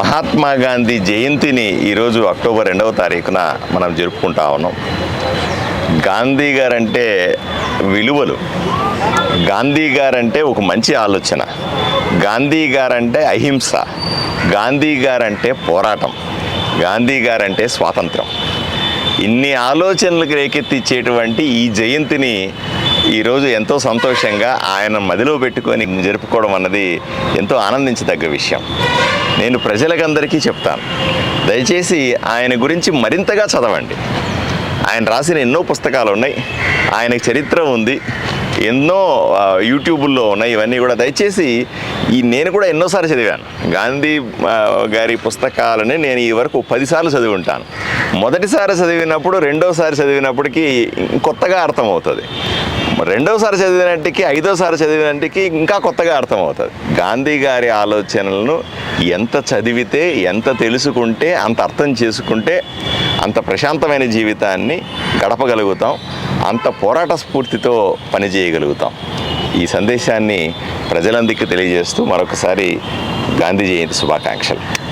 మహాత్మా గాంధీ జయంతిని ఈరోజు అక్టోబర్ రెండవ తారీఖున మనం జరుపుకుంటా ఉన్నాం. గాంధీ గారంటే విలువలు. గాంధీ గారంటే ఒక మంచి ఆలోచన. గాంధీ గారంటే అహింస. గాంధీ గారంటే పోరాటం. గాంధీ గారంటే స్వాతంత్రం. ఇన్ని ఆలోచనలకు రేకెత్తిచ్చేటువంటి ఈ జయంతిని ఈరోజు ఎంతో సంతోషంగా ఆయన మదిలో పెట్టుకొని జరుపుకోవడం అన్నది ఎంతో ఆనందించదగ్గ విషయం. నేను ప్రజలకందరికీ చెప్తాను. దయచేసి ఆయన గురించి మరింతగా చదవండి. ఆయన రాసిన ఎన్నో పుస్తకాలు ఉన్నాయి. ఆయనకి చరిత్ర ఉంది. ఎన్నో యూట్యూబుల్లో ఉన్నాయి. ఇవన్నీ కూడా దయచేసి ఈ నేను కూడా ఎన్నోసార్లు చదివాను. గాంధీ గారి పుస్తకాలని నేను ఈ వరకు పదిసార్లు చదివి ఉంటాను. మొదటిసారి చదివినప్పుడు రెండోసారి చదివినప్పటికీ కొత్తగా అర్థమవుతుంది. రెండోసారి చదివినట్టుకి ఐదోసారి చదివినట్టుకి ఇంకా కొత్తగా అర్థమవుతుంది. గాంధీ గారి ఆలోచనలను ఎంత చదివితే ఎంత తెలుసుకుంటే అంత అర్థం చేసుకుంటే అంత ప్రశాంతమైన జీవితాన్ని గడపగలుగుతాం అంత పోరాట స్ఫూర్తితో పనిచేయగలుగుతాం. ఈ సందేశాన్ని ప్రజలందరికీ తెలియజేస్తూ మరొకసారి గాంధీ జయంతి శుభాకాంక్షలు.